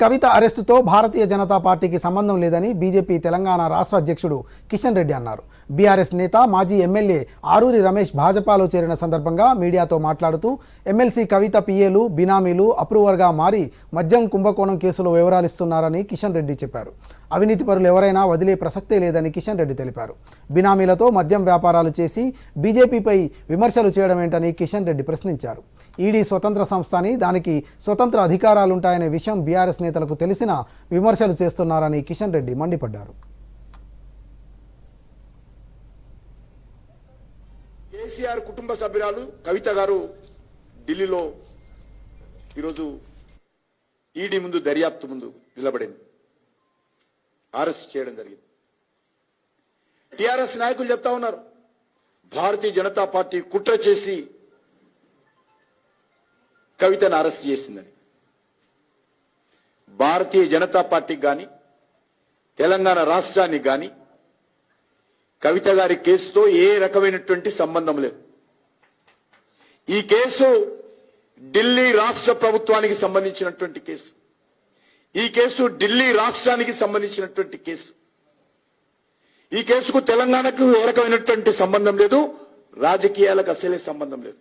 కవిత అరెస్టుతో భారతీయ జనతా పార్టీకి సంబంధం లేదని బీజేపీ తెలంగాణ రాష్ట్ర అధ్యక్షుడు కిషన్ రెడ్డి అన్నారు. బీఆర్ఎస్ నేత మాజీ ఎమ్మెల్యే ఆరూరి రమేష్ భాజపాలో చేరిన సందర్భంగా మీడియాతో మాట్లాడుతూ ఎమ్మెల్సీ కవిత పిఏలు బినామీలు అప్రూవర్గా మారి మద్యం కుంభకోణం కేసులో వివరాలిస్తున్నారని కిషన్ రెడ్డి చెప్పారు. అవినీతి పరులు ఎవరైనా వదిలే ప్రసక్తే లేదని కిషన్ రెడ్డి తెలిపారు. బినామీలతో మద్యం వ్యాపారాలు చేసి బీజేపీపై విమర్శలు చేయడం ఏంటని కిషన్ రెడ్డి ప్రశ్నించారు. ఈడీ స్వతంత్ర సంస్థ అని దానికి స్వతంత్ర అధికారాలుంటాయనే విషయం బీఆర్ఎస్ నేతలకు తెలిసిన విమర్శలు చేస్తున్నారని కిషన్ రెడ్డి మండిపడ్డారు. కేసీఆర్ కుటుంబ సభ్యురాలు కవిత గారు ఢిల్లీలో ఈరోజు ఈడీ ముందు దర్యాప్తు ముందు నిలబడింది. అరెస్ట్ చేయడం జరిగింది. టిఆర్ఎస్ నాయకులు చెప్తా ఉన్నారు భారతీయ జనతా పార్టీ కుట్ర చేసి కవితను అరెస్ట్ చేసిందని. భారతీయ జనతా పార్టీకి కానీ తెలంగాణ రాష్ట్రానికి కానీ కవిత గారి కేసుతో ఏ రకమైనటువంటి సంబంధం లేదు. ఈ కేసు ఢిల్లీ రాష్ట్ర ప్రభుత్వానికి సంబంధించినటువంటి కేసు. ఈ కేసు ఢిల్లీ రాష్ట్రానికి సంబంధించినటువంటి కేసు. ఈ కేసుకు తెలంగాణకు ఏ రకమైనటువంటి సంబంధం లేదు రాజకీయాలకు అసలే సంబంధం లేదు.